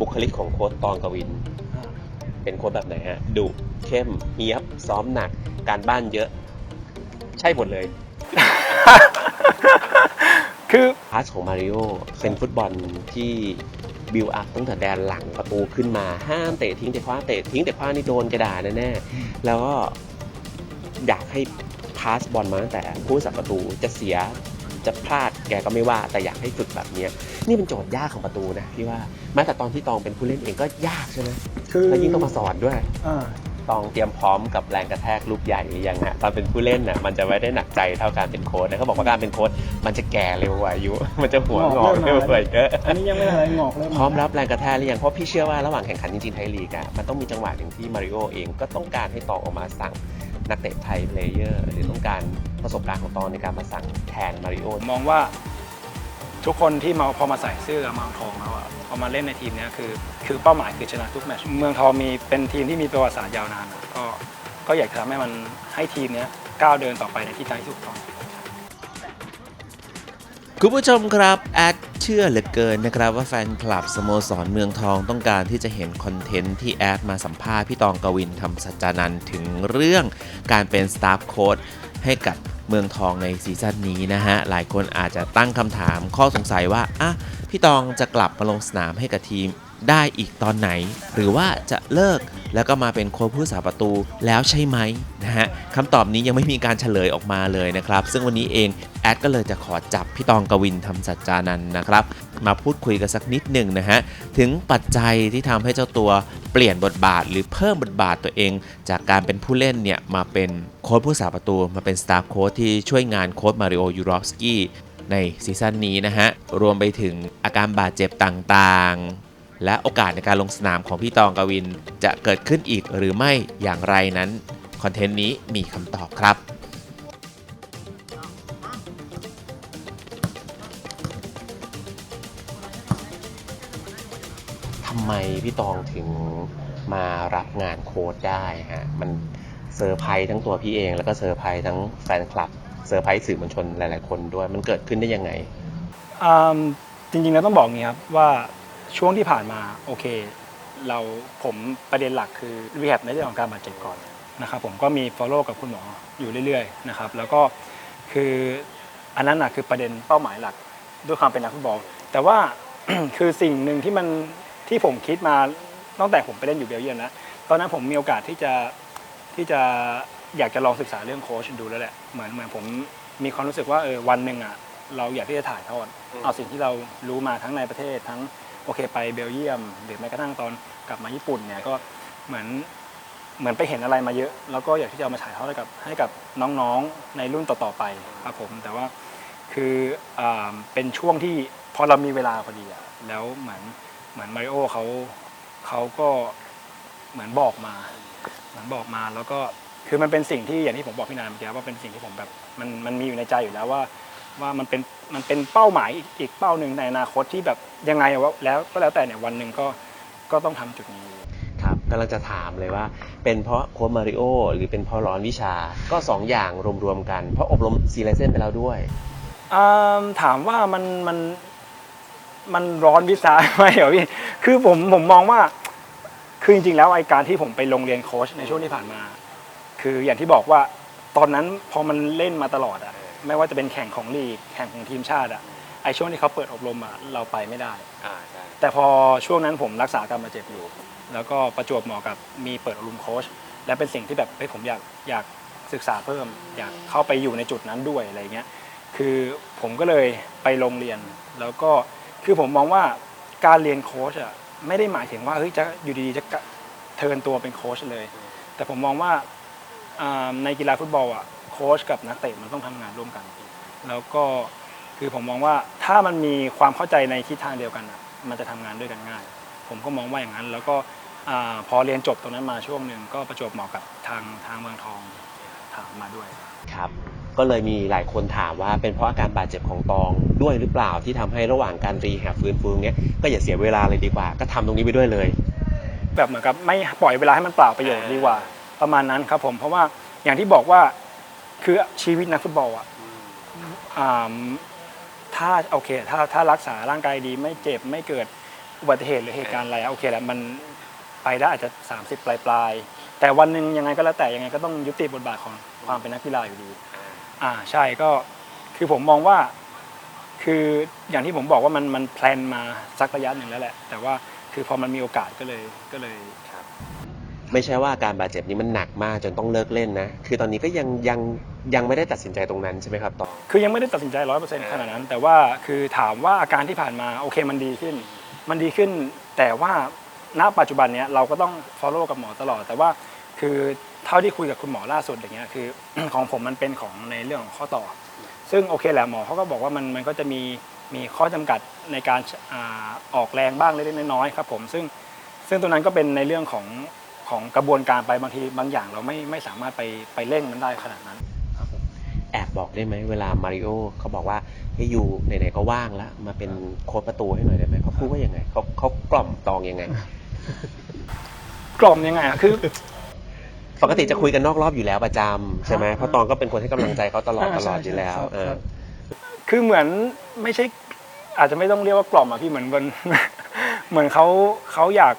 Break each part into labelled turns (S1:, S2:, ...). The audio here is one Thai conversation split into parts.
S1: บุคลิกของโค้ชตองกวิน เป็นโค้ชแบบไหนฮะดุเข้มเฮียบ ซ้อมหนัก การบ้านเยอะ ใช่หมดเลย
S2: คือ
S1: พาสของมาริโอเป็นฟุตบอลที่บิวอัพตั้งแต่แดนหลังประตูขึ้นมา ห้ามเตะทิ้งแต่คว้าเตะทิ้งแต่คว้านี่โดนกระดาษแน่ๆแล้วก็อยากให้พาสบอลมาตั้งแต่ผู้สับประตูจะเสีย จะพลาดแกก็ไม่ว่าแต่อยากให้ฝึกแบบเนี้ยนี่เป็นโจทย์ยากของประตูนะพี่ว่าแม้แต่ตอนที่ตองเป็นผู้เล่นเองก็ยากใช่ไหม
S2: คือ
S1: แล้วยิ่งต้องมาสอนด้วย
S2: อ่า
S1: ตองเตรียมพร้อมกับแรงกระแทกลูกใหญ่หรือยังฮะตอนเป็นผู้เล่นน่ะมันจะไม่ได้หนักใจเท่าการเป็นโค้ชนะเขาบอกว่าการเป็นโค้ชมันจะแก่เร็วกว่าอายุ มันจะหัวงอกเร็วกว่าเยอะ
S2: อันนี้ยังไม่อะไรงอกเลย
S1: พร้อมรับแรงกระแทกหรือยังเพราะพี่เชื่อว่าระหว่างแข่งขันจริงๆไทยลีกอะมันต้องมีจังหวะหนึ่งที่มาริโอเองก็ต้องการให้ตองออกมาสั่ง นักเตะไทยเพลเยอร์หรือต้องการประสบการณ์ของตอนในการมาสั่งแทนมาริโอ
S2: มองว่าทุกคนที่มาพอมาใส่เสื้อเมืองทองแล้วอะพอมาเล่นในทีมนี้คือ คือเป้าหมายคือชนะทุกแมตช์เมืองทองมีเป็นทีมที่มีประวัติศาสตร์ยาวนานก็ก็อยากจะทำให้มันให้ทีมนี้ก้าวเดินต่อไปในทิศทางที่ถูกต้อง
S3: คุณผู้ชมครับแอดเชื่อเหลือเกินนะครับว่าแฟนคลับสโมสรเมืองทองต้องการที่จะเห็นคอนเทนต์ที่แอดมาสัมภาษณ์พี่ตองกวินทำสัจจานันท์ถึงเรื่องการเป็นสตาฟโค้ดให้กับเมืองทองในซีซั่นนี้นะฮะ หลายคนอาจจะตั้งคำถามข้อสงสัยว่าอะพี่ตองจะกลับมาลงสนามให้กับทีม ได้อีกตอนไหน หรือว่าจะเลิกแล้วก็มาเป็นโค้ชผู้สาประตูแล้วใช่ไหมนะฮะคำตอบนี้ยังไม่มีการเฉลยออกมาเลยนะครับ ซึ่งวันนี้เองแอดก็เลยจะขอจับพี่ตองกวินทำสัจจานันนะครับ มาพูดคุยกันสักนิดหนึ่งนะฮะ ถึงปัจจัยที่ทำให้เจ้าตัวเปลี่ยนบทบาท หรือเพิ่มบทบาทตัวเอง จากการเป็นผู้เล่นเนี่ยมาเป็นโค้ชผู้สาประตู มาเป็นสตาฟโค้ชที่ช่วยงานโค้ชมาริโอยูรอฟสกี้ในซีซั่นนี้นะฮะ รวมไปถึงอาการบาดเจ็บต่างๆ และโอกาสในการลงสนามของพี่ตองกวิน จะเกิดขึ้นอีกหรือไม่อย่างไรนั้นคอนเทนต์นี้มีคำตอบครับ
S1: ทำไมพี่ตองถึงมารับงานโค้ชได้ฮะมันเซอร์ไพรส์ทั้งตัวพี่เองแล้วก็เซอร์ไพรส์ทั้งแฟนคลับเซอร์ไพรส์สื่อมวลชนหลาย ๆ คนด้วยมันเกิดขึ้นได้ยังไง
S2: อืมจริงๆแล้วต้องบอกอย่างนี้ครับว่า ช่วงที่ผ่านมาโอเค เราผมประเด็นหลักคือรีแฮบในเรื่องของการบาดเจ็บก่อนนะครับผมก็มี follow กับคุณหมออยู่เรื่อยๆนะครับแล้วก็คืออันนั้นนะคือประเด็นเป้าหมายหลักด้วยความเป็นนักฟุตบอล แต่ว่า คือสิ่งหนึ่งที่มันที่ผมคิดมาตั้งแต่ผมไปเล่นอยู่เบลเยียมนะตอนนั้นผมมีโอกาสที่จะที่จะอยากจะลองศึกษาเรื่องโค้ชดูแล้วแหละเหมือนเหมือนผมมีความรู้สึกว่าเออวันหนึ่งอะเราอยากที่จะถ่ายทอดเอาสิ่งที่เรารู้มาทั้งในประเทศทั้ง โอเคไปเบลเยียม หรือแม้กระทั่งตอนกลับมาญี่ปุ่นเนี่ยก็เหมือนเหมือนไปเห็นอะไรมาเยอะ แล้วก็อยากที่จะเอามาถ่ายทอดให้กับให้กับน้องๆในรุ่นต่อๆไปครับผม แต่ว่าคืออเป็นช่วงที่พอเรามีเวลาพอดีอะแล้วเหมือนเหมือนมาริโอเขาเขาก็เหมือนบอกมาเหมือนบอกมาแล้วก็คือมันเป็นสิ่งที่อย่างที่ผมบอกพี่นายเมื่อกี้ว่าเป็นสิ่งที่ผมแบบมันมันมีอยู่ในใจอยู่แล้วว่าว่ามันเป็น มันเป็นเป้าหมายอีกอีกเป้าหนึ่งในอนาคตที่แบบยังไงอะว่าแล้วก็แล้วแต่เนี่ยวันหนึ่งก็ก็ต้องทำจุดนี้
S1: ครับกำลังจะถามเลยว่า เป็นเพราะโค้ชมาริโอหรือเป็นเพราะร้อนวิชาก็สองอย่างรวมๆกัน เพราะอบรมซีไลเซนไปแล้วด้วย
S2: อ่าถามว่ามันมันมันร้อนวิสาไหมเหรอพี่คือผมผมมองว่าคือจริงๆแล้วไอการที่ผมไปโรงเรียนโค้ชในช่วงที่ผ่านมา คืออย่างที่บอกว่าตอนนั้นพอมันเล่นมาตลอดอะ ไม่ว่าจะเป็นแข่งของลีกแข่งของทีมชาติอะไอช่วงที่เขาเปิดอบรมอะเราไปไม่ได้
S1: อ่าใช่
S2: แต่พอช่วงนั้นผมรักษาการบาดเจ็บอยู่ แล้วก็ประจวบเหมาะกับมีเปิดอบรมโค้ชและเป็นสิ่งที่แบบเฮ้ยผมอยากอยากศึกษาเพิ่ม อยากเข้าไปอยู่ในจุดนั้นด้วยอะไรเงี้ยคือผมก็เลยไปโรงเรียน แล้วก็คือผมมองว่าการเรียนโค้ชอะไม่ได้หมายถึงว่าเฮ้ยจะอยู่ดีๆจะเทิร์นตัวเป็นโค้ชเลย แต่ผมมองว่าอ่าในกีฬาฟุตบอลอะโค้ชกับนักเตะมันต้องทำงานร่วมกัน แล้วก็คือผมมองว่าถ้ามันมีความเข้าใจในทิศทางเดียวกันอะมันจะทำงานด้วยกันง่าย ผมก็มองว่าอย่างนั้น แล้วก็อาพอเรียนจบตรงนั้นมาช่วงหนึ่งก็ประจวบเหมาะกับทางทางเมืองทองถามมาด้วย
S1: ครับก็เลยมีหลายคนถามว่าเป็นเพราะอาการบาดเจ็บของตองด้วยหรือเปล่าที่ทำให้ระหว่างการรีแฮบฟื้นฟูเนี้ยก็อย่าเสียเวลาเลยดีกว่า ก็ทำตรงนี้ไปด้วยเลย
S2: แบบเหมือนกับไม่ปล่อยเวลาให้มันเปล่าประโยชน์ดีกว่า ประมาณนั้นครับผมเพราะว่าอย่างที่บอกว่า คือชีวิตนักฟุตบอลอะอ่าถ้าโอเคถ้าถ้ารักษาร่างกายดีไม่เจ็บไม่เกิดอุบัติเหตุหรือเหตุการณ์อะไรอะโอเคแหละมันไปได้อาจจะ 30 ปลายปลายๆแต่วันหนึ่งยังไงก็แล้วแต่ยังไงก็ต้องยุติบทบาทของความเป็นนักกีฬาอยู่ดี อ่าใช่ก็คือผมมองว่า คืออย่างที่ผมบอกว่ามันมันแพลนมาสักระยะหนึ่งแล้วแหละ แต่ว่าคือพอมันมีโอกาสก็เลยก็เลย
S1: ไม่ใช่ว่าอาการบาดเจ็บนี้มันหนักมากจนต้องเลิกเล่นนะ คือตอนนี้ก็ยังยัง ยังไม่ได้ตัดสินใจตรงนั้นใช่ไหมครับตอ
S2: คือยังไม่ได้ตัดสินใจร้อยเปอร์เซ็นต์ขนาดนั้น แต่ว่าคือถามว่าอาการที่ผ่านมาโอเคมันดีขึ้น มันดีขึ้น แต่ว่าณปัจจุบันเนี้ยเราก็ต้อง follow กับหมอตลอด แต่ว่าคือเท่าที่คุยกับคุณหมอล่าสุดอย่างเงี้ยคือ ของผมมันเป็นของในเรื่องของข้อต่อ ซึ่งโอเคแหละหมอเขาก็บอกว่ามันมันก็จะมีมีข้อจำกัดในการอาออกแรงบ้างเล็กๆน้อยๆครับผมซึ่งซึ่งตรงนั้นก็เป็นในเรื่องของของกระบวนการไปบางทีบางอย่างเราไม่ไม่สามารถไปไปเร่งมันได้ขนาดนั้น
S1: แอบบอกได้ไหมเวลามาริโอเขาบอกว่าให้ยูไหนๆก็ว่างแล้วมาเป็นโค้ชประตูให้หน่อยได้ไหมเขาพูดว่ายังไงเขาเขากล่อมตองยังไง
S2: กล่อมยังไงอะคือ
S1: ปกติจะคุยกันนอกรอบอยู่แล้วประจำใช่ไหม
S2: ครับ
S1: เพราะตองก็เป็นคนให้กำลังใจเขาตลอด
S2: อ่า
S1: ตลอด
S2: ใช่
S1: อยู่แล้ว
S2: ครับ
S1: เออ
S2: คือเหมือนไม่ใช่ อาจจะไม่ต้องเรียกว่ากล่อมอะพี่เหมือนเหมือนเหมือนเขาเขาอยาก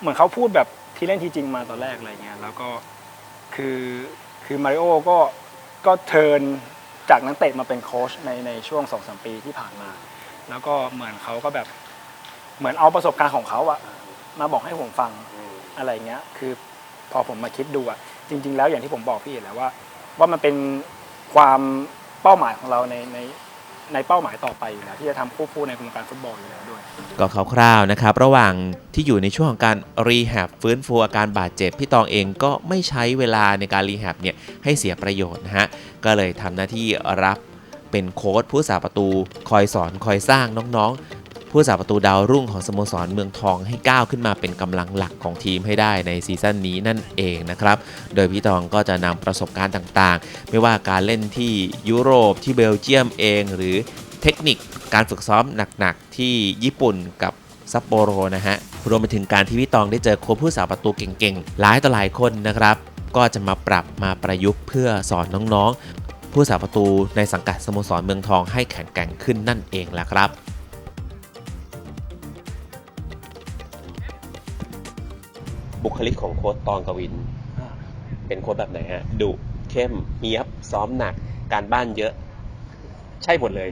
S2: เหมือนเขาพูดแบบที่เล่นที่จริงมาตอนแรกอะไรเงี้ยแล้วก็คือคือมาริโอก็ ก็เทินจากนักเตะมาเป็นโค้ชในในช่วงสองสามปีที่ผ่านมา แล้วก็เหมือนเขาก็แบบเหมือนเอาประสบการณ์ของเขาอะมาบอกให้ผมฟังอะไรเงี้ย คือพอผมมาคิดดูอะจริง ๆ แล้วอย่างที่ผมบอกพี่แหล้วว่า ว่ามันเป็นความเป้าหมายของเราในใน ในเป้าหมายต่อไปอยู่แล้วที่จะทำควบคู่ในวงการฟุตบอลอยู่แล้วด้วย
S3: ก็คร่าวๆนะครับ ระหว่างที่อยู่ในช่วงของการรีแฮบฟื้นฟูอาการบาดเจ็บ พี่ตองเองก็ไม่ใช้เวลาในการรีแฮบเนี่ยให้เสียประโยชน์นะฮะ ก็เลยทำหน้าที่รับเป็นโค้ชผู้สาประตู คอยสอนคอยสร้างน้องๆ ผู้สาประตูดาวรุ่งของสโมสรเมืองทองให้ก้าวขึ้นมาเป็นกำลังหลักของทีมให้ได้ในซีซั่นนี้นั่นเองนะครับ โดยพี่ตองก็จะนำประสบการณ์ต่างๆ ไม่ว่าการเล่นที่ยุโรปที่เบลเยียมเอง หรือเทคนิคการฝึกซ้อมหนักๆ ที่ญี่ปุ่นกับซัปโปโรนะฮะรวมไปถึงการที่พี่ตองได้เจอโค้ชผู้สาประตูเก่งๆ หลายต่อหลายคนนะครับ ก็จะมาปรับมาประยุกต์เพื่อสอนน้องๆ ผู้สาประตูในสังกัดสโมสรเมืองทองให้แข็งแกร่งขึ้นนั่นเองล่ะครับ
S1: บุคลิกของโค้ชตองกวิน เป็นโค้ชแบบไหนฮะดุเข้มเฮียบซ้อมหนักการบ้านเยอะ ใช่หมดเลย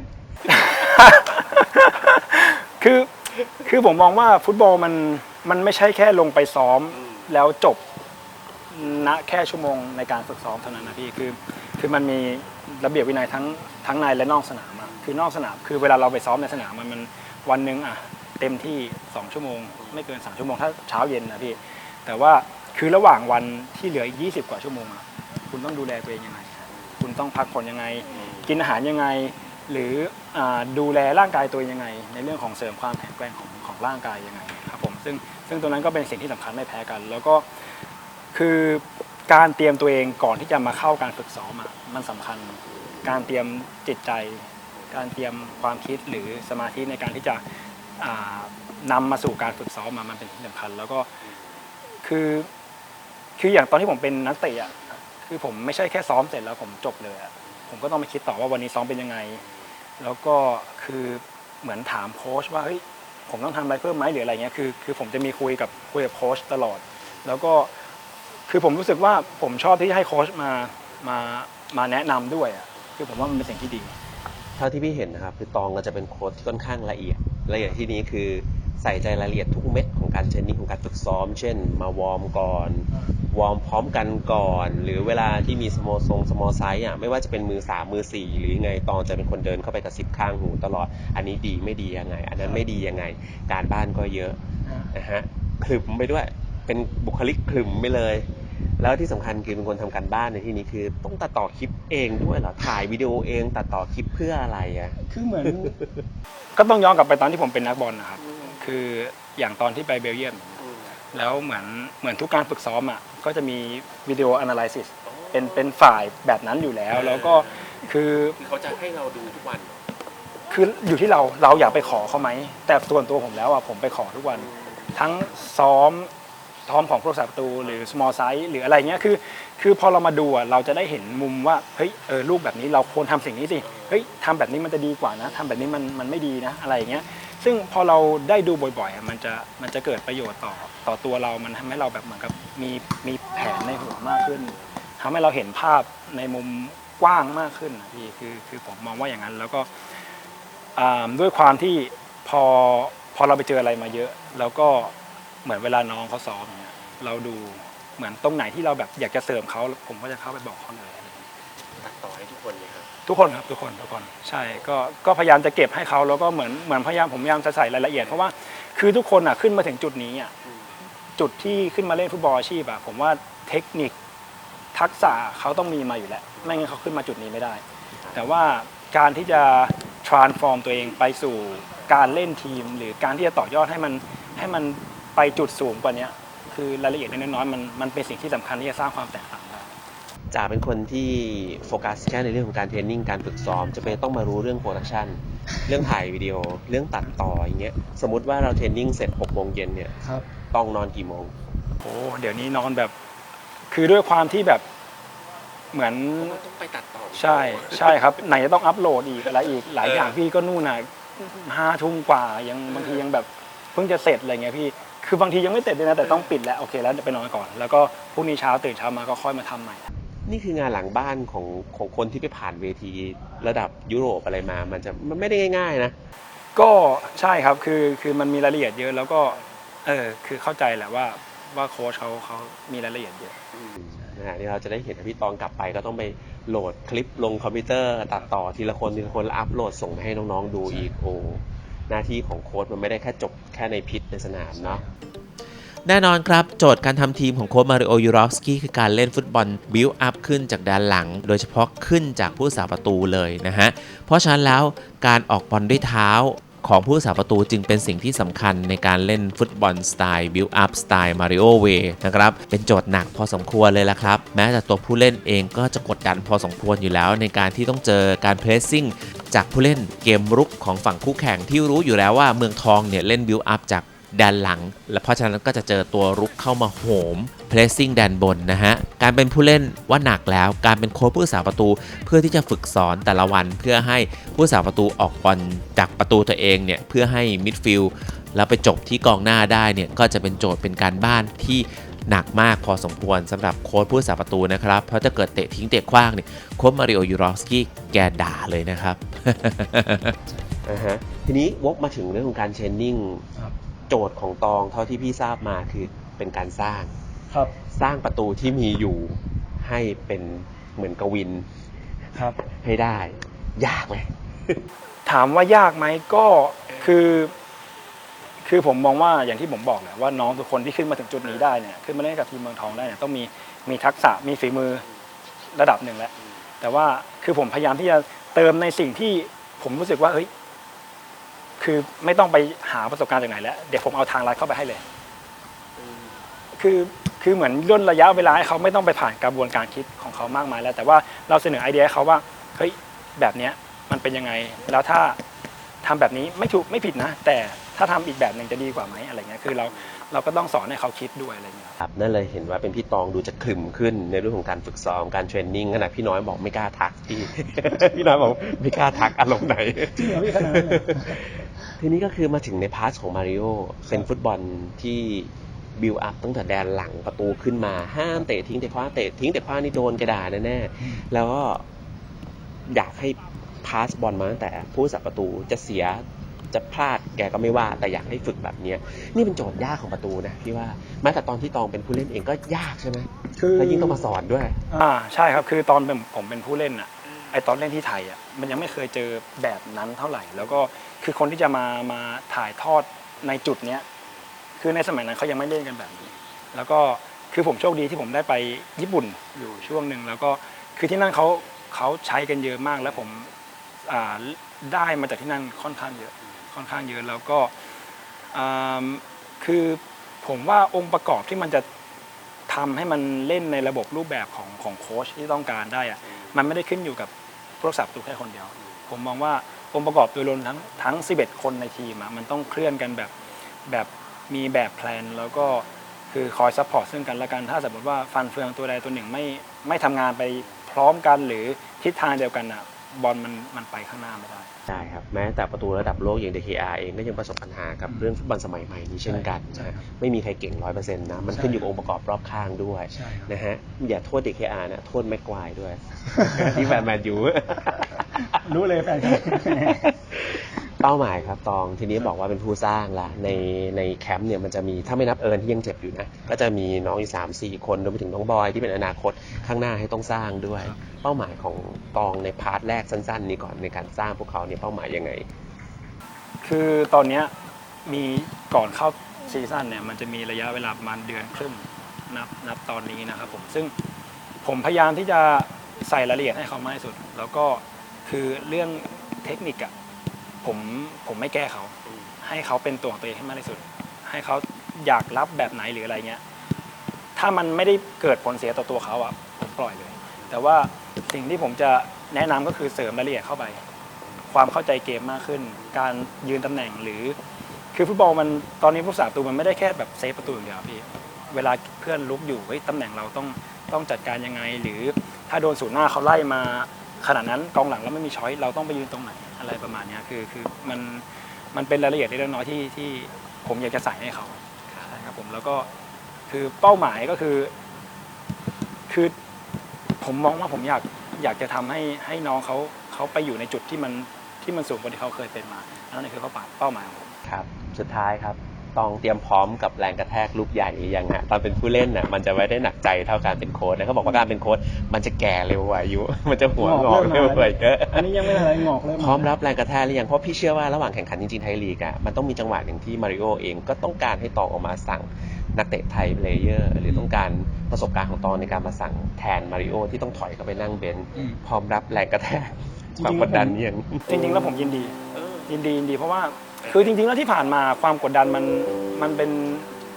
S2: คือคือผมมองว่าฟุตบอลมันมันไม่ใช่แค่ลงไปซ้อมแล้วจบณแค่ชั่วโมงในการฝึกซ้อมเท่านั้นนะพี่คือ คือมันมีระเบียบวินัยทั้งทั้งในและนอกสนามอะคือนอกสนาม คือเวลาเราไปซ้อมในสนามมันมันวันหนึ่งอะเต็มที่ 2 ชั่วโมง ไม่เกิน 3 ชั่วโมงถ้าเช้าเย็นนะพี่ แต่ว่าคือระหว่างวันที่เหลืออีก 20 กว่าชั่วโมงอะคุณต้องดูแลตัวเองยังไง คุณต้องพักผ่อนยังไง กินอาหารยังไง หรืออาดูแลร่างกายตัวเองยังไง ในเรื่องของเสริมความแข็งแกร่งของของร่างกายยังไงครับผมซึ่งซึ่งตรงนั้นก็เป็นสิ่งที่สำคัญไม่แพ้กัน แล้วก็คือการเตรียมตัวเองก่อนที่จะมาเข้าการฝึกซ้อมอะมันสำคัญ การเตรียมจิตใจ การเตรียมความคิดหรือสมาธิในการที่จะอ่านำมาสู่การฝึกซ้อมมามันเป็นสิ่งสำคัญ แล้วก็ คือคืออย่างตอนที่ผมเป็นนักเตะอะคือผมไม่ใช่แค่ซ้อมเสร็จแล้วผมจบเลยอะผมก็ต้องไปคิดต่อว่าวันนี้ซ้อมเป็นยังไง แล้วก็คือเหมือนถามโค้ชว่าเฮ้ยผมต้องทำอะไรเพิ่มไหมหรืออะไรเงี้ยคือคือผมจะมีคุยกับคุยกับโค้ชตลอด แล้วก็คือผมรู้สึกว่าผมชอบที่ให้โค้ชมามามาแนะนำด้วยอะคือผมว่ามันเป็นสิ่งที่ดี
S1: เท่าที่พี่เห็นนะครับคือตองก็จะเป็นโค้ชที่ค่อนข้างละเอียดละเอียดที่นี้คือ ใส่ใจรายละเอียดทุกเม็ดของการเทรนนิ่งของการฝึกซ้อม เช่น มาวอร์มก่อน วอร์มพร้อมกันก่อน หรือเวลาที่มีสโมทรงสโมไซส์อะไม่ว่าจะเป็นมือสามมือสี่หรือยังไงตองจะเป็นคนเดินเข้าไปกระซิบข้างหูตลอด อันนี้ดีไม่ดียังไง อันนั้นไม่ดียังไง การบ้านก็เยอะนะฮะขลึมไปด้วยเป็นบุคลิกขลึมไปเลย แล้วที่สำคัญคือเป็นคนทำการบ้านในที่นี้คือ ต้องตัดต่อคลิปเองด้วยเหรอถ่ายวิดีโอเองตัดต่อคลิปเพื่ออะไรอะ
S2: คือเหมือน ก็ต้องย้อนกลับไปตอนที่ผมเป็นนักบอลนะครับ คืออย่างตอนที่ไปเบลเยียม แล้วเหมือนเหมือนทุกการฝึกซ้อมอะก็จะมีวิดีโอ analysis เป็นเป็นฝ่ายแบบนั้นอยู่แล้ว แล้วก็คือ
S1: เขาจะให้เราดูทุกวัน
S2: คืออยู่ที่เราเราอยากไปขอเขาไหม แต่ส่วนตัวผมแล้วอะผมไปขอทุกวัน ทั้งซ้อมซ้อมของผู้รักษาประตูหรือ small size หรืออะไรเงี้ยคือ คือพอเรามาดูอะเราจะได้เห็นมุมว่าเฮ้ยเออลูกแบบนี้เราควรทำสิ่งนี้สิเฮ้ยทำแบบนี้มันจะดีกว่านะทำแบบนี้มันมันไม่ดีนะอะไรอย่างเงี้ย ซึ่งพอเราได้ดูบ่อยๆอะมันจะมันจะเกิดประโยชน์ต่อต่อตัวเรา มันทำให้เราแบบเหมือนกับมีมีแผนในหัวมากขึ้นทำให้เราเห็นภาพในมุมกว้างมากขึ้นนะพี่คือคือผมมองว่าอย่างนั้น แล้วก็อ่าด้วยความที่พอพอเราไปเจออะไรมาเยอะ แล้วก็เหมือนเวลาน้องเขาซ้อมเงี้ยเราดูเหมือนตรงไหนที่เราแบบอยากจะเสริมเขาผมก็จะเข้าไปบอกเขาเลย
S1: ทุกคนครับ
S2: ทุกคนทุกคนใช่ก็ก็พยายามจะเก็บให้เขาแล้วก็เหมือนเหมือนพยายามผมพยายามจะใส่รายละเอียดเพราะว่าคือทุกคนอะขึ้นมาถึงจุดนี้อะจุดที่ขึ้นมาเล่นฟุตบอลอาชีพอะผมว่าเทคนิคทักษะเขาต้องมีมาอยู่แล้ว ไม่งั้นเขาขึ้นมาจุดนี้ไม่ได้ แต่ว่าการที่จะ transform ตัวเองไปสู่การเล่นทีม หรือการที่จะต่อยอดให้มันให้มันไปจุดสูงกว่านี้คือรายละเอียดเล็กน้อยๆมันมันเป็นสิ่งที่สำคัญที่จะสร้างความแตกต่าง
S1: จ่าเป็นคนที่โฟกัสแค่ในเรื่องของการเทรนนิ่งการฝึกซ้อมจะเป็นต้องมารู้เรื่องโปรดักชันเรื่องถ่ายวิดีโอเรื่องตัดต่ออย่างเงี้ยสมมติว่าเราเทรนนิ่งเสร็จ6กโมงเย็นเนี่ย
S2: ครับ
S1: ต้องนอนกี่โมง
S2: โอ้เดี๋ยวนี้นอนแบบ คือด้วยความที่แบบเหมือน
S1: ต้องไปตัดต่อ
S2: ใช่ใช่ครับ ไหนจะต้องอัพโหลดอีกอะไรอีกหลายอย่างพี่ก็นู่นน่ะห้าทุ่มกว่ายังบางทียังแบบเพิ่งจะเสร็จอะไรเงี้ยพี่คือบางทียังไม่เสร็จเลยนะแต่ต้องปิดแล้วโอเคแล้วไปนอนก่อน แล้วก็พรุ่งนี้เช้าตื่นเช้ามาก็ค่อยมาทำใหม่
S1: นี่คืองานหลังบ้านของของคนที่ไปผ่านเวทีระดับยุโรปอะไรมา มันจะมันไม่ได้ง่ายๆนะ
S2: ก็ใช่ครับคือคือมันมีรายละเอียดเยอะแล้วก็เออคือเข้าใจแหละว่าว่าโค้ชเขาเขามีรายละเอียดเยอะ
S1: นะฮะนี่เราจะได้เห็นพี่ตองกลับไปก็ต้องไปโหลดคลิปลงคอมพิวเตอร์ ตัดต่อทีละคนทีละคนแล้วอัพโหลดส่งไปให้น้องๆดูอีกโอ้หน้าที่ของโค้ชมันไม่ได้แค่จบแค่ในพิษในสนามเนาะ
S3: แน่นอนครับ โจทย์การทำทีมของโค้ชมาริโอยูรอฟสกี้คือการเล่นฟุตบอลบิวอัพขึ้นจากด้านหลัง โดยเฉพาะขึ้นจากผู้สาประตูเลยนะฮะ เพราะฉะนั้นแล้วการออกบอลด้วยเท้าของผู้สาประตูจึงเป็นสิ่งที่สำคัญในการเล่นฟุตบอลสไตล์บิวอัพสไตล์มาริโอเวนะครับ เป็นโจทย์หนักพอสมควรเลยละครับ แม้แต่ตัวผู้เล่นเองก็จะกดดันพอสมควรอยู่แล้วในการที่ต้องเจอการเพรสซิ่งจากผู้เล่นเกมรุกของฝั่งคู่แข่งที่รู้อยู่แล้วว่าเมืองทองเนี่ยเล่นบิวอัพจาก ด้านหลัง และเพราะฉะนั้นก็จะเจอตัวรุกเข้ามาโหม pressing แดนบนนะฮะ การเป็นผู้เล่นว่าหนักแล้ว การเป็นโค้ชผู้สาประตูเพื่อที่จะฝึกสอนแต่ละวันเพื่อให้ผู้สาประตูออกบอลจากประตูตัวเองเนี่ยเพื่อให้มิดฟิลด์แล้วไปจบที่กองหน้าได้เนี่ยก็จะเป็นโจทย์เป็นการบ้านที่หนักมากพอสมควรสำหรับโค้ชผู้สาประตูนะครับ เพราะถ้าเกิดเตะทิ้งเตะขว้างเนี่ยโค้ชมาริโอยูรอฟสกี้แกด่าเลยนะครับ
S1: อ่าฮะทีนี้วกมาถึงเรื่องของการเทรนนิ่ง
S2: ครับ
S1: โจทย์ของตองเท่าที่พี่ทราบมาคือเป็นการสร้าง
S2: ครับ
S1: สร้างประตูที่มีอยู่ให้เป็นเหมือนกวิน
S2: ครับ
S1: ให้ได้ ยากไหม
S2: ถามว่ายากไหมก็คือ คือผมมองว่าอย่างที่ผมบอกแหละว่าน้องทุกคนที่ขึ้นมาถึงจุดนี้ได้เนี่ยขึ้นมาเล่นกับทีมเมืองทองได้เนี่ยต้องมีมีทักษะมีฝีมือระดับหนึ่งแล้วแต่ว่าคือผมพยายามที่จะเติมในสิ่งที่ผมรู้สึกว่าเฮ้ย คือไม่ต้องไปหาประสบการณ์จากไหนแล้วเดี๋ยวผมเอาทางลัดเข้าไปให้เลย คือคือเหมือนย่นระยะเวลาให้เขาไม่ต้องไปผ่านกระบวนการคิดของเขามากมายแล้ว แต่ว่าเราเสนอไอเดียให้เขาว่าเฮ้ยแบบเนี้ยมันเป็นยังไง แล้วถ้าทำแบบนี้ไม่ถูกไม่ผิดนะ แต่ถ้าทำอีกแบบหนึ่งจะดีกว่าไหมอะไรเงี้ยคือเราเราก็ต้องสอนให้เขาคิดด้วยอะไรเงี้ย
S1: ครับนั่นเลยเห็นว่าเป็นพี่ตองดูจะขรึมขึ้นในเรื่องของการฝึกซ้อมการเทรนนิ่งขณะพี่น้อยบอกไม่กล้าทักพี่ พี่น้อยบอกไม่กล้าทักอารมณ์ไหน
S2: จริงเหรอพี่ขนาดนั้นเลย
S1: ทีนี้ก็คือมาถึงในพาร์ทของมาริโอเป็นฟุตบอลที่บิวอัพตั้งแต่แดนหลังประตูขึ้นมาห้ามเตะทิ้งเตะคว้าเตะทิ้งเตะคว้านี่โดนกระดาษแน่ๆแล้วก็อยากให้พาสบอลมาตั้งแต่ผู้สับประตูจะเสียจะพลาดแกก็ไม่ว่าแต่อยากให้ฝึกแบบเนี้ยนี่เป็นโจทย์ยากของประตูนะพี่ว่าแม้แต่ตอนที่ตองเป็นผู้เล่นเองก็ยากใช่ไหม
S2: คือ
S1: แล้วยิ่งต้องมาสอนด้วย
S2: อ่าใช่ครับคือตอนเป็นผมเป็นผู้เล่นอะ ไอตอนเล่นที่ไทยอะมันยังไม่เคยเจอแบบนั้นเท่าไหร่ แล้วก็คือคนที่จะมามาถ่ายทอดในจุดเนี้ยคือในสมัยนั้นเขายังไม่เล่นกันแบบนี้ แล้วก็คือผมโชคดีที่ผมได้ไปญี่ปุ่นอยู่ช่วงหนึ่งแล้วก็คือที่นั่นเขาเขาใช้กันเยอะมากแล้วผมอ่าได้มาจากที่นั่นค่อนข้างเยอะค่อนข้างเยอะแล้วก็คือผมว่าองค์ประกอบที่มันจะทำให้มันเล่นในระบบรูปแบบของของโค้ชที่ต้องการได้อะ มันไม่ได้ขึ้นอยู่กับผู้รักษาประตูแค่คนเดียว ผมมองว่าองค์ประกอบโดยรวมทั้งทั้ง 11 คนในทีมอะมันต้องเคลื่อนกันแบบแบบมีแบบแพลน แล้วก็คือคอยซัพพอร์ตซึ่งกันและกัน ถ้าสมมติว่าฟันเฟืองตัวใดตัวหนึ่งไม่ไม่ทำงานไปพร้อมกันหรือทิศทางเดียวกันอะ บอลมันมันไปข้างหน้าไม่ได้
S1: ใช่ครับ แม้แต่ประตูระดับโลกอย่าง DKR เองก็ยังประสบปัญหากับเรื่องฟุตบอลสมัยใหม่นี้เช่นกัน
S2: ใช่
S1: นะ
S2: ครับ
S1: ไม่มีใครเก่งร้อยเปอร์เซ็นต์นะ มัน
S2: ใช่
S1: ขึ้นอยู่กับองค์ประกอบรอบข้างด้วย
S2: ใช่ครับ
S1: นะฮะอย่าโทษ DKR นะโทษแม็กควายด้วยที่แฟนแมนยู
S2: รู้เลยแฟน
S1: เป้าหมายครับตองทีนี้บอกว่าเป็นผู้สร้างละในในแคมป์เนี่ยมันจะมีถ้าไม่นับเอิญที่ยังเจ็บอยู่นะก็จะมีน้องอีกสามสี่คนรวมไปถึงน้องบอยที่เป็นอนาคตข้างหน้าให้ต้องสร้างด้วย เป้าหมายของตองในพาร์ทแรกสั้น ๆ นี้ก่อนในการสร้างพวกเขาเนี่ยเป้าหมายยังไง
S2: คือตอนเนี้ยมีก่อนเข้าซีซั่นเนี่ยมันจะมีระยะเวลาประมาณเดือนครึ่งนับนับตอนนี้นะครับผมซึ่งผมพยายามที่จะใส่รายละเอียดให้เขามากที่สุด แล้วก็คือเรื่องเทคนิคอะ ผมผมไม่แก้เขา ให้เขาเป็นตัวของตัวเองให้มากที่สุด ให้เขาอยากรับแบบไหนหรืออะไรเงี้ย ถ้ามันไม่ได้เกิดผลเสียต่อตัวเขาอะผมปล่อยเลย แต่ว่าสิ่งที่ผมจะแนะนำก็คือเสริมรายละเอียดเข้าไป ความเข้าใจเกมมากขึ้น การยืนตำแหน่งหรือ คือฟุตบอลมันตอนนี้ผู้สาประตูมันไม่ได้แค่แบบเซฟประตูอย่างเดียวพี่เวลาเพื่อนลุกอยู่เฮ้ยตำแหน่งเราต้องต้องจัดการยังไง หรือถ้าโดนศูนย์หน้าเขาไล่มาขนาดนั้นกองหลังเราไม่มีช้อยเราต้องไปยืนตรงไหน อะไรประมาณนี้คือคือมันมันเป็นรายละเอียดเล็กน้อยที่ที่ผมอยากจะใส่ให้เขาใช่ครับผมแล้วก็คือเป้าหมายก็คือ คือผมมองว่าผมอยากอยากจะทำให้ให้น้องเขาเขาไปอยู่ในจุดที่มันที่มันสูงกว่าที่เขาเคยเป็นมาอันนั่นคือเป้าเป้าหมายของผม
S1: ครับ สุดท้ายครับ ตองเตรียมพร้อมกับแรงกระแทกลูกใหญ่หรือยังฮะตอนเป็นผู้เล่นน่ะมันจะไม่ได้หนักใจเท่าการเป็นโค้ชแล้วเขาบอกว่าการเป็นโค้ชมันจะแก่เร็วกว่าอายุมันจะหัวงอกเร็วกว่าเยอะ
S2: อันนี้ยังไม่อะไรงอกเลย
S1: พร้อมรับแรงกระแทกหรือยังเพราะพี่เชื่อว่าระหว่างแข่งขันจริงๆไทยลีกอะมันต้องมีจังหวะหนึ่งที่มาริโอเองก็ต้องการให้ตองออกมาสั่งนักเตะไทยเพลเยอร์หรือต้องการประสบการณ์ของตองในการมาสั่งแทนมาริโอที่ต้องถอยเข้าไปนั่งเบนซ์พร้อมรับแรงกระแทกความกดดันนี้ยัง
S2: จริงๆแล้วผมยินดียินดียินดีเพราะว่า คือจริงๆแล้วที่ผ่านมาความกดดันมันมันเป็น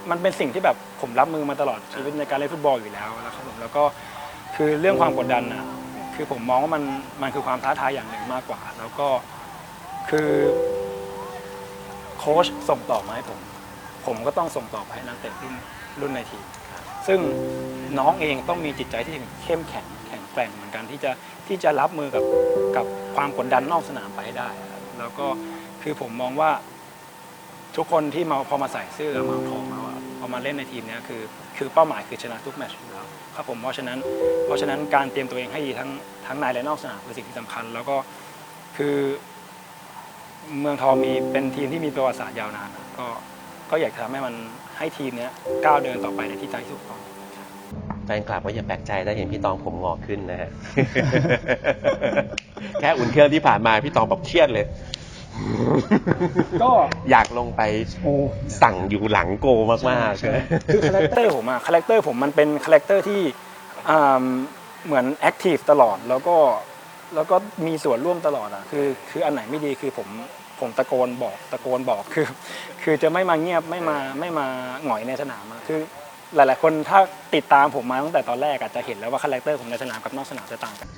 S2: มันเป็นสิ่งที่แบบผมรับมือมาตลอดชีวิตในการเล่นฟุตบอลอยู่แล้วนะครับผมแล้วก็คือเรื่องความกดดันนะคือผมมองว่ามันมันคือความท้าทายอย่างหนึ่งมากกว่า แล้วก็คือโค้ชส่งต่อมาให้ผม ผมก็ต้องส่งต่อไปให้นักเตะรุ่นรุ่นในทีมซึ่งน้องเองต้องมีจิตใจที่เข้มแข็งแข็งแกร่งเหมือนกันที่จะที่จะรับมือกับกับความกดดันนอกสนามไปให้ได้ แล้วก็ คือผมมองว่าทุกคนที่มาพอมาใส่เสื้อมาทองแล้วอะพอมาเล่นในทีมเนี้ยคือ คือเป้าหมายคือชนะทุกแมตช์อยู่แล้วครับผมเพราะฉะนั้น เพราะฉะนั้นการเตรียมตัวเองให้ดีทั้งทั้งในและนอกสนามคือสิ่งที่สำคัญ แล้วก็คือเมืองทองมีเป็นทีมที่มีประวัติศาสตร์ยาวนานก็ก็อยากจะทำให้มันให้ทีมเนี้ยก้าวเดินต่อไปในทิศทางที่ถูกต้อง
S1: แฟนคลับก็อย่าแปลกใจถ้าเห็นพี่ตองผมงอกขึ้นนะฮะ แค่อุ่นเครื่องที่ผ่านมาพี่ตองแบบเครียดเลย
S2: ก็
S1: อยากลงไป
S2: โอ้
S1: สั่งอยู่หลังโกมากๆ
S2: ใช่
S1: ใช่ไหม
S2: คือคาแรคเตอร์ผมอะคาแรคเตอร์ผมมันเป็นคาแรคเตอร์ที่อ่าเหมือนแอคทีฟตลอดแล้วก็แล้วก็มีส่วนร่วมตลอดอะคือ คืออันไหนไม่ดีคือผมผมตะโกนบอกตะโกนบอกคือ คือจะไม่มาเงียบไม่มาไม่มาหงอยในสนามอะคือ หลาย ๆ คนถ้าติดตามผมมาตั้งแต่ตอนแรกอาจจะเห็นแล้วว่าคาแรคเตอร์ผมในสนามกับนอกสนามจะต่างกัน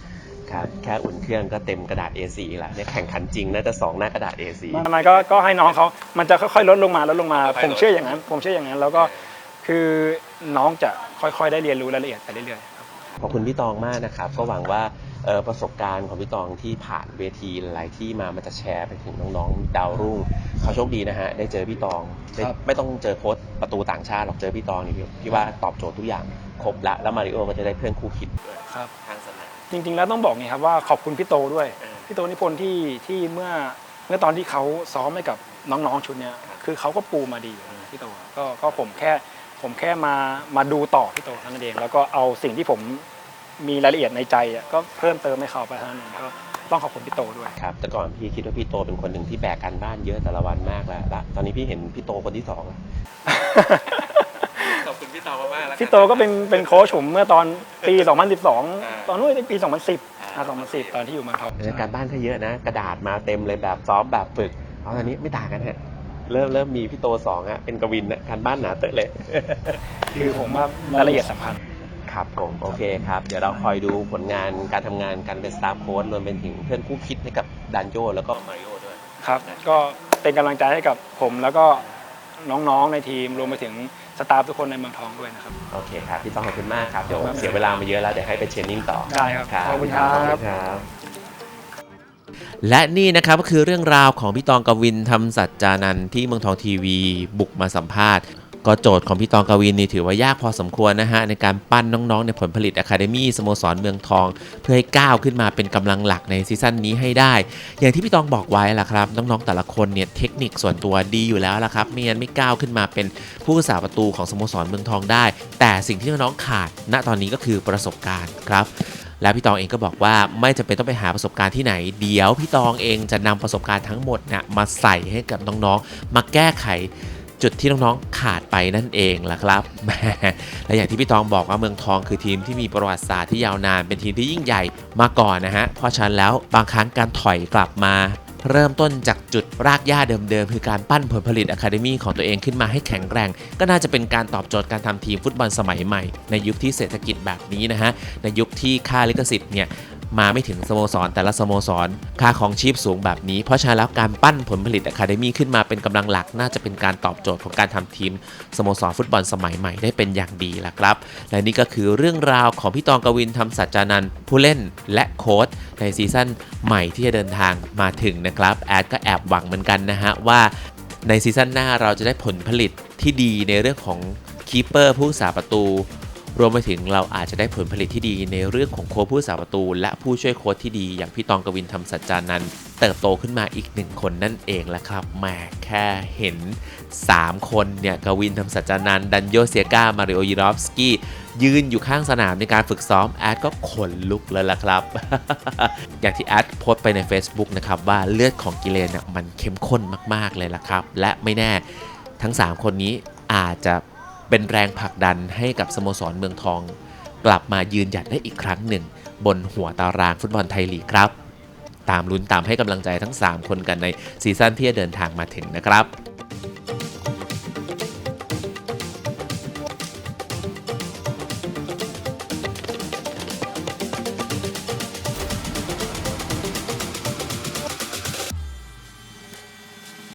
S1: ครับ แค่อุ่นเครื่องก็เต็มกระดาษ A4 แล้วเนี่ยแข่งขันจริงน่าจะสองหน้ากระดาษ A4
S2: มันมันก็ก็ให้น้องเขามันจะค่อยๆลดลงมาลดลงมา ผมเชื่ออย่างนั้น ผมเชื่ออย่างนั้น แล้วก็คือน้องจะค่อยๆได้เรียนรู้รายละเอียดไปเรื่อยๆครับ
S1: ขอบคุณพี่ตองมากนะครับ ก็หวังว่าเอ่อประสบการณ์ของพี่ตองที่ผ่านเวทีหลายๆที่มามันจะแชร์ไปถึงน้องๆดาวรุ่งเขาโชคดีนะฮะได้เจอพี่ตองได้
S2: ครับ
S1: ไม่ต้องเจอโค้ชประตูต่างชาติหรอกเจอพี่ตองนี่พี่พี่ว่าตอบโจทย์ทุกอย่างครบละแล้วมาริโอก็จะได้เพื่อนคู่คิดด้วย
S2: ครับ
S1: ทางสนาม
S2: จริง ๆ แล้วต้องบอกนี่ครับว่าขอบคุณพี่โตด้วย
S1: เออ
S2: พี่โตนิพนธ์ที่ที่เมื่อเมื่อตอนที่เขาซ้อมให้กับน้องๆชุดเนี้ย
S1: ครับ
S2: คือเขาก็ปูมาดีอยู่นะพี่โตก็ก็ผมแค่ผมแค่มามาดูต่อพี่โตเท่านั้นเองแล้วก็เอาสิ่งที่ผมมีรายละเอียดในใจอะก็เพิ่มเติมให้เขาไปเท่านั้นเองก็ต้องขอบคุณพี่โตด้วย
S1: ครับแต่ก่อนพี่คิดว่าพี่โตเป็นคนหนึ่งที่แบกการบ้านเยอะแต่ละวันมากแล้วละตอนนี้พี่เห็นพี่โตคนที่สอง พี่โตก็
S2: เป็นเป็นโค้ชผมเมื่อตอนปี
S1: อ่า
S2: 2012 ตอนนู้นปี 2010อ่า2010 ตอนที่อยู่เมืองทอง
S1: การบ้านเขาเยอะนะ กระดาษมาเต็มเลยแบบซ้อมแบบฝึกเอาตอนนี้ไม่ต่างกันฮะเริ่มเริ่มมีพี่โตสองฮะเป็นกวินนะการบ้านหนาเตอะเลย
S2: คือผมว่ารายละเอียดสำคัญ
S1: ครับผมโอเคครับ เดี๋ยวเราคอยดูผลงานการทำงานการเป็นสตาฟโค้ดรวมเป็นถึงเพื่อนคู่คิดให้กับดันโยแล้วก็มาริโอด้วย
S2: ครับ ก็เป็นกำลังใจให้กับผมแล้วก็น้องๆในทีมรวมไปถึง สตาฟทุกคนในเมืองทองด้วยนะครับ
S1: โอเคครับพี่ต้องขอบคุณมากครับเดี๋ยว
S2: ครับ
S1: เสียเวลามาเยอะแล้วเดี๋ยวให้ไปเทรนนิ่งต่อ
S2: ได้ครับ
S1: ครับ
S2: ขอบคุณครับ
S1: ขอบคุณครับ
S3: และนี่นะครับก็คือเรื่องราวของพี่ตองกวินทำสัจจานันท์ที่เมืองทองทีวี บุกมาสัมภาษณ์ ก็โจทย์ของพี่ตองกวินนี่ถือว่ายากพอสมควรนะฮะในการปั้นน้องๆในผลผลิตอะคาเดมี่สโมสรเมืองทอง เพื่อให้ก้าวขึ้นมาเป็นกำลังหลักในซีซั่นนี้ให้ได้ อย่างที่พี่ตองบอกไว้ล่ะครับ น้องๆแต่ละคนเนี่ยเทคนิคส่วนตัวดีอยู่แล้วล่ะครับไม่งั้นไม่ก้าวขึ้นมาเป็นผู้รักษาประตูของสโมสรเมืองทองได้ แต่สิ่งที่น้องๆขาด ณตอนนี้ก็คือประสบการณ์ครับและพี่ตองเองก็บอกว่าไม่จำเป็นต้องไปหาประสบการณ์ที่ไหน เดี๋ยวพี่ตองเองจะนำประสบการณ์ทั้งหมดเนี่ยมาใส่ให้กับน้องๆ มาแก้ไข จุดที่น้องๆขาดไปนั่นเองล่ะครับและอย่างที่พี่ตองบอกว่าเมืองทองคือทีมที่มีประวัติศาสตร์ที่ยาวนานเป็นทีมที่ยิ่งใหญ่มาก่อนนะฮะเพราะฉะนั้นแล้วบางครั้งการถอยกลับมาเริ่มต้นจากจุดรากหญ้าเดิมๆ คือการปั้นผลผลิตอะคาเดมี่ของตัวเองขึ้นมาให้แข็งแรง ก็น่าจะเป็นการตอบโจทย์การทำทีมฟุตบอลสมัยใหม่ ในยุคที่เศรษฐกิจแบบนี้นะฮะ ในยุคที่ค่าลิขสิทธิ์เนี่ย มาไม่ถึงสโมสรแต่ละสโมสร ค่าของชีพสูงแบบนี้ เพราะฉะนั้นแล้วการปั้นผลผลิตอะคาเดมี่ขึ้นมาเป็นกำลังหลักน่าจะเป็นการตอบโจทย์ของการทำทีมสโมสรฟุตบอลสมัยใหม่ได้เป็นอย่างดีละครับ และนี่ก็คือเรื่องราวของพี่ตองกวินทำสัจจานันผู้เล่นและโค้ชในซีซั่นใหม่ที่จะเดินทางมาถึงนะครับแอดก็แอบหวังเหมือนกันนะฮะว่าในซีซั่นหน้าเราจะได้ผลผลิตที่ดีในเรื่องของคีเปอร์ผู้รักษาประตู รวมไปถึงเราอาจจะได้ผลผลิตที่ดีในเรื่องของโค้ชผู้รักษาประตู และผู้ช่วยโค้ชที่ดีอย่างพี่ตองกวินทำสัจจานันท์เติบโตขึ้นมาอีกหนึ่งคนนั่นเองแหละครับแหมแค่เห็น 3 คนเนี่ยกวินทำสัจจานันท์ดันโยเซียกามาริโอยูรอฟสกี้ยืนอยู่ข้างสนามในการฝึกซ้อมแอดก็ขนลุกเลยล่ะครับ อย่างที่แอดโพสต์ไปใน Facebook นะครับว่าเลือดของกิเลนน่ะมันเข้มข้นมากๆเลยล่ะครับ และไม่แน่ทั้ง 3 คนนี้อาจจะ เป็นแรงผลักดันให้กับสโมสรเมืองทอง กลับมายืนหยัดได้อีกครั้งหนึ่ง บนหัวตารางฟุตบอลไทยลีกครับ ตามลุ้นตามให้กำลังใจทั้ง 3 คนกันในซีซั่นที่จะเดินทางมาถึงนะครับ